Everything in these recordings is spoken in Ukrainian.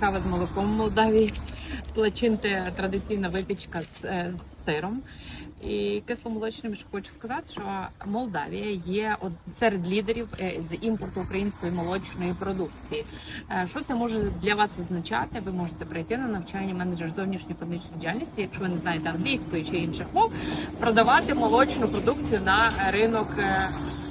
кава з молоком в Молдавії, плачинти традиційна випічка з, е, сиром. І кисломолочним хочу сказати, що Молдавія є серед лідерів е, з імпорту української молочної продукції. Е, Що це може для вас означати? Ви можете прийти на навчання менеджер зовнішньої економічної діяльності, якщо ви не знаєте англійської чи інших мов, продавати молочну продукцію на ринок.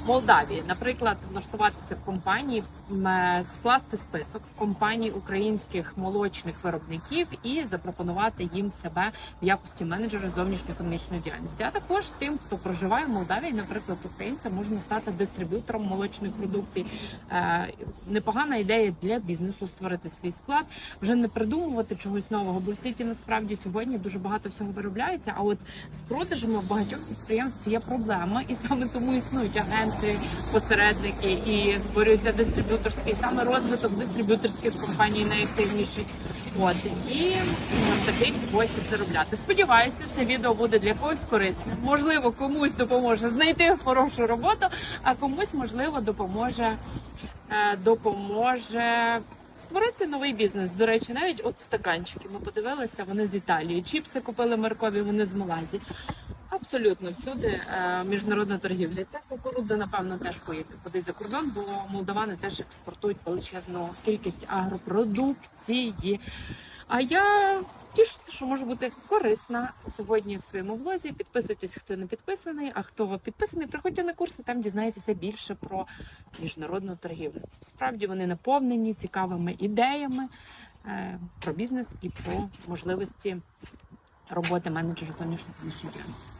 Молдавії, наприклад, влаштуватися в компанії, е, скласти список компаній українських молочних виробників і запропонувати їм себе в якості менеджера зовнішньої економічної діяльності. А також тим, хто проживає в Молдавії, наприклад, українцям можна стати дистриб'ютором молочних продукцій. Е, Непогана ідея для бізнесу створити свій склад, вже не придумувати чогось нового, бо в світі насправді сьогодні дуже багато всього виробляється. А от з продажами в багатьох підприємств є проблема, і саме тому існують агенти, посередники і створюється дистриб'юторський саме розвиток дистриб'юторських компаній найактивніший. От і в такий спосіб заробляти. Сподіваюся, це відео буде для когось корисним. Можливо, комусь допоможе знайти хорошу роботу, а комусь можливо допоможе е, допоможе. Створити новий бізнес. До речі, навіть от стаканчики. Ми подивилися, вони з Італії. Чіпси купили Маркові, вони з Малайзії. Абсолютно всюди е, міжнародна торгівля. Ця кукурудза, напевно, теж поїде кудись за кордон, бо молдавани теж експортують величезну кількість агропродукції. А я тішуся, що може бути корисна сьогодні в своєму влозі. Підписуйтесь, хто не підписаний. А хто підписаний, приходьте на курси, там дізнаєтеся більше про міжнародну торгівлю. Справді вони наповнені цікавими ідеями е, про бізнес і про можливості роботи менеджера зовнішньої діяльності.